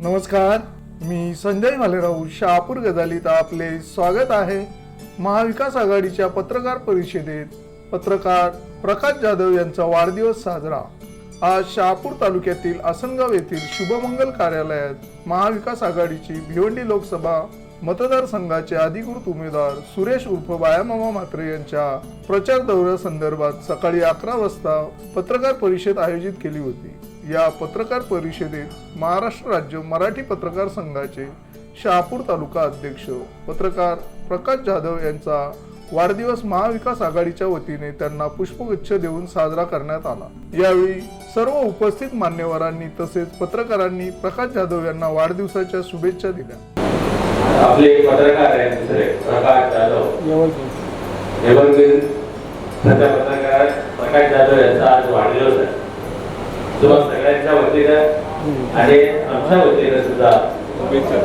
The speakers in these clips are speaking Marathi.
नमस्कार मी संजय भालेराव शहापूर गजालीत आपले स्वागत आहे. महाविकास आघाडीच्या पत्रकार परिषदेत पत्रकार प्रकाश जाधव यांचा वाढदिवस साजरा. आज शहापूर तालुक्यातील आसनगाव येथील शुभमंगल कार्यालयात महाविकास आघाडीची भिवंडी लोकसभा मतदारसंघाचे अधिकृत उमेदवार सुरेश उर्फ बायामामा म्हात्रे यांच्या प्रचार दौऱ्यासंदर्भात सकाळी अकरा वाजता पत्रकार परिषद आयोजित केली होती. या पत्रकार परिषदेत महाराष्ट्र राज्य मराठी पत्रकार संघाचे शहापूर तालुका अध्यक्ष पत्रकार प्रकाश जाधव यांचा वाढदिवस महाविकास आघाडीच्या वतीने त्यांना पुष्पगुच्छ देऊन साजरा करण्यात आला. यावेळी सर्व उपस्थित मान्यवरांनी तसेच पत्रकारांनी प्रकाश जाधव यांना वाढदिवसाच्या शुभेच्छा दिल्या. आपले पत्रकार आहेत दुसरे प्रकाश जाधव. प्रकाश जाधव यांचा आज वाढदिवस आहे. तुम्हा सगळ्यांच्या वतीनं आणि आमच्या वतीनं सुद्धा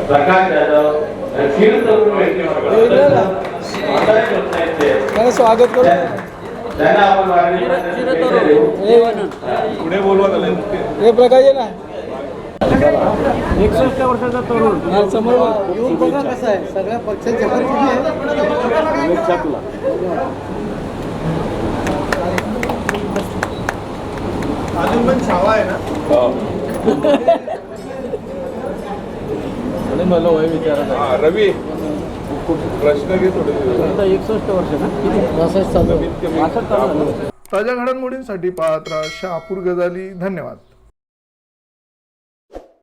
प्रकाश हे तरुण व्यक्ती. मला स्वागत करू. त्यांना आपण वाढदिवसाच्या शुभेच्छा देऊ. पुढे बोलवा त्याला. हे प्रकाश आहे ना. एकसष्ट वर्षाचा तरुण. समोर येऊन बघा कसं आहे. सगळ्या पक्षाचे छावा आहे ना? मला वय विचारत हा रवी प्रश्न घे थोडे एकसष्ट वर्ष ना? किती? चालू कमीत कमी ताज्या घडामोडींसाठी पाहत राहा शहापूर गजाली. धन्यवाद.